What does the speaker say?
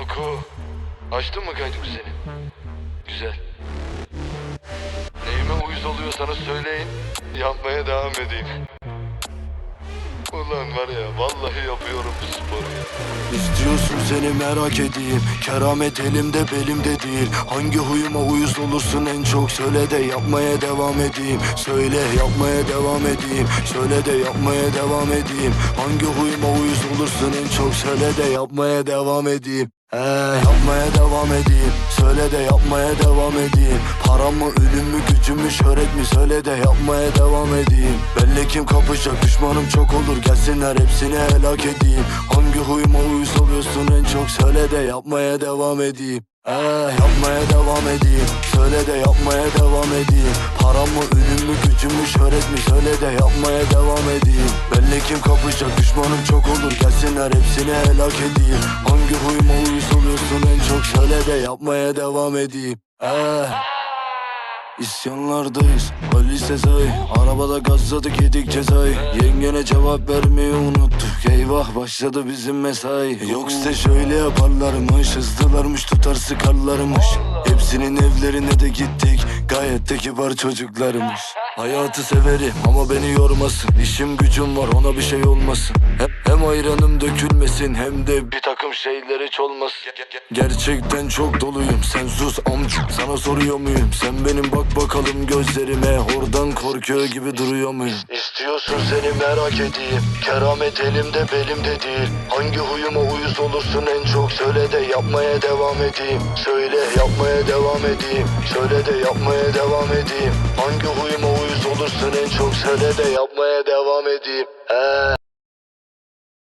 Ako, açtın mı kaydı senin? Güzel. Neyime uyuz oluyorsanız söyleyin, yapmaya devam edeyim. Ulan var ya, vallahi yapıyorum bu sporu ya. İstiyorsun seni merak edeyim Keramet elimde belimde değil Hangi huyuma uyuz olursun en çok Söyle de yapmaya devam edeyim Söyle yapmaya devam edeyim Söyle de yapmaya devam edeyim Hangi huyuma uyuz olursun en çok Söyle de yapmaya devam edeyim He, yapmaya devam edeyim. Söyle de yapmaya devam edeyim. Param mı ölüm mü gücüm mü şöhret mi? Söyle de yapmaya devam edeyim. Belli kim kapışacak düşmanım çok olur. Gelsinler hepsini helak edeyim. Hangi huyuma uyuz en çok? Söyle de yapmaya devam edeyim He, yapmaya devam edeyim. Söyle de yapmaya devam edeyim. Param mı ölüm mü gücüm mü şöhret mi? Söyle de yapmaya devam edeyim. Belli kim kapışacak düşmanım çok olur. Gelsinler hepsini helak edeyim. Hangi huyuma uyuz oluyorsun en çok? Söyle de yapmaya devam edeyim. He. İsyanlardayız Ali Sezai. Arabada gazladık yedik cezayı. Yengene cevap vermeyi unuttuk Eyvah başladı bizim mesai. Yok size şöyle yaparlarmış Hızlılarmış tutar sıkarlarmış. Hepsinin evlerine de gittik Gayet de kibar çocuklarmış Hayatı severim ama beni yormasın. İşim gücüm var ona bir şey olmasın. Hem, hem ayranım dökülmesin Hem de bir takım şeyler hiç olmasın Gerçekten çok doluyum. Sen sus amcık sana soruyor muyum? Sen benim bak bakalım gözlerime. Oradan korkuyor gibi duruyor muyum? İstiyorsun seni merak edeyim. Keramet elimde belimde değil. Hangi huyuma uyuz olursun en çok? Söyle de yapmaya devam edeyim. Söyle yapmaya devam edeyim. Söyle de yapmaya devam edeyim. Hangi huyuma uyuz olursun en çok? Söyle de yapmaya devam edeyim. He.